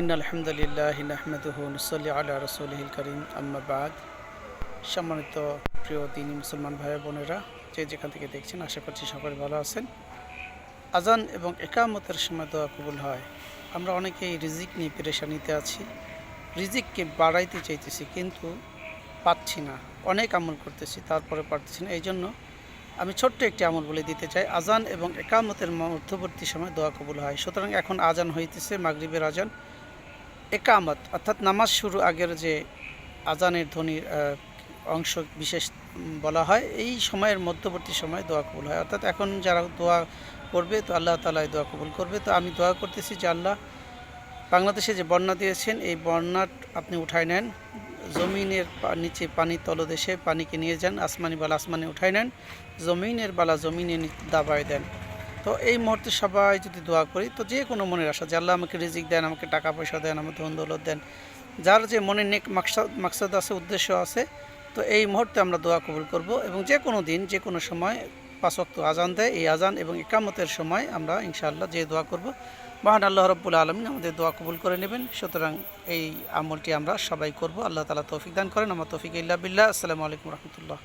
In সম্মানিত প্রিয় দিনী মুসলমান ভাই বোনেরা, যে যেখান থেকে দেখছেন, আশা করছি সকলে ভালো আছেন। আজান এবং একামতের সময় দোয়া কবুল হয়। আমরা অনেকেই রিজিক নিয়ে পেরেশানিতে আছি। রিজিককে বাড়াইতে চাইতেছি, কিন্তু পাচ্ছি না। অনেক আমল করতেছি, তারপরে পারতেছি না। এই জন্য আমি ছোট্ট একটি আমল বলে দিতে চাই। আজান এবং একামতের মধ্যবর্তী সময় দোয়া কবুল হয়। সুতরাং এখন আজান হইতেছে, মাগরিবের আজান। একামত, অর্থাৎ নামাজ শুরু আগের যে আজানের ধ্বনির অংশ বিশেষ বলা হয়, এই সময়ের মধ্যবর্তী সময় দোয়া কবুল হয়। অর্থাৎ এখন যারা দোয়া করবে, তো আল্লাহ তালা এই দোয়া কবুল করবে। তো আমি দোয়া করতেছি যে আল্লাহ বাংলাদেশে যে বন্যা দিয়েছেন, এই বন্যা আপনি উঠায় নেন। জমিনের নিচে পানি তলদেশে পানিকে নিয়ে যান, আসমানি বালা আসমানে উঠায় নেন। জমিনের বালা জমিনে দাবায় দেন। তো এই মুহূর্তে সবাই যদি দোয়া করি, তো যে কোনো মনের আশা, যে আল্লাহ আমাকে রিজিক দেন, আমাকে টাকা পয়সা দেন, আমাকে ধন দৌলত দেন, যার যে মনে নেক মাকসাদ আছে, উদ্দেশ্য আছে, তো এই মুহূর্তে আমরা দোয়া কবুল করব এবং যে কোনো দিন, যে কোনো সময় পাঁচ আজান দেয়, এই আজান এবং একামতের সময় আমরা ইনশাআল্লাহ যে দোয়া করব। মহান আল্লাহ রব্বুল আলমিন আমাদের দোয়া কবুল করে নেবেন। সুতরাং এই আমলটি আমরা সবাই করব। আল্লাহ তালা তৌফিক দান করেন। আমার তৌফিক ইল্লা বিল্লাহ। আসসালামু আলাইকুম রহমতুল্লাহ।